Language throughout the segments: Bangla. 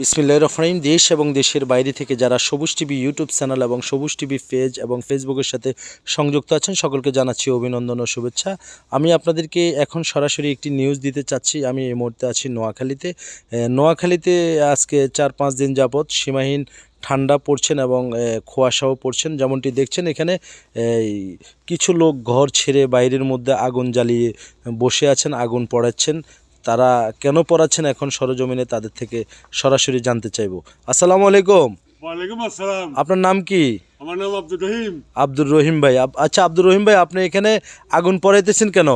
বিসমিল্লাহ রহমানিম দেশ এবং দেশের বাইরে থেকে যারা সবুজ টিভি ইউটিউব চ্যানেল এবং সবুজ টিভি পেজ এবং ফেসবুকের সাথে সংযুক্ত আছেন, সকলকে জানাচ্ছি অভিনন্দন ও শুভেচ্ছা। আমি আপনাদেরকে এখন সরাসরি একটি নিউজ দিতে চাচ্ছি। আমি এই মুহূর্তে আছি নোয়াখালীতে। নোয়াখালীতে আজকে চার পাঁচ দিন যাবৎ সীমাহীন ঠান্ডা পড়ছেন এবং খোয়াশাও পড়ছেন। যেমনটি দেখছেন, এখানে কিছু লোক ঘর ছেড়ে বাইরের মধ্যে আগুন জ্বালিয়ে বসে আছেন, আগুন পড়াচ্ছেন। তারা কেন পড়াচ্ছেন এখন সরজমিনে তাদের থেকে সরাসরি জানতে চাইব। আসসালামু আলাইকুম। আপনার নাম কি? আমার নাম আব্দুর রহিম। আব্দুর রহিম ভাই। আচ্ছা আব্দুর রহিম ভাই আপনি এখানে আগুন পড়াইতেছেন কেন?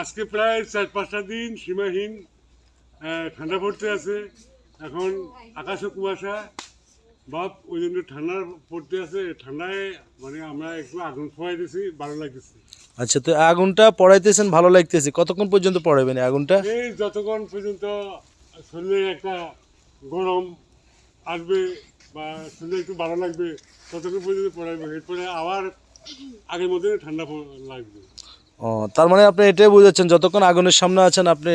আজকে প্রায় চার পাঁচটা দিন সীমাহীন ঠান্ডা পড়তে আছে। এখন আকাশে কুয়াশা। বাপ ওই জন্য ঠান্ডা পড়তে আছে ঠান্ডায় মানে আমরা একটু আগুন ফোয়াই দিছি ভালো লাগতেছে। আচ্ছা তো আগুনটা পড়াইতেছেন ভালো লাগতেছে। কতক্ষণ পর্যন্ত পড়াবেন আগুনটা? এই যতক্ষণ পর্যন্ত শরীরে একটা গরম আসবে বা শরীরে একটু ভালো লাগবে ততক্ষণ পর্যন্ত পড়াইবে। এরপরে আবার আগের মধ্যে ঠান্ডা লাগবে। ও তার মানে আপনি এটাই বুঝাচ্ছেন যতক্ষণ আগুনের সামনে আছেন আপনি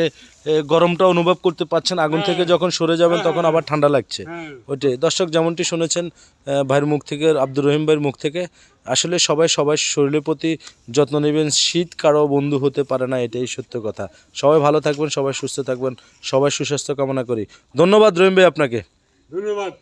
গরমটা অনুভব করতে পারছেন আগুন থেকে যখন সরে যাবেন তখন আবার ঠান্ডা লাগছে। হ্যাঁ। ওইটাই। দর্শক যেমনটি শুনেছেন ভাইয়ের মুখ থেকে আব্দুর রহিম ভাইয়ের মুখ থেকে আসলে সবাই সবাই শরীরের প্রতি যত্ন নেবেন শীত কারও বন্ধু হতে পারে না এটাই সত্য কথা। সবাই ভালো থাকবেন সবাই সুস্থ থাকবেন সবাই সুস্বাস্থ্য কামনা করি। ধন্যবাদ রহিম ভাই আপনাকে। ধন্যবাদ।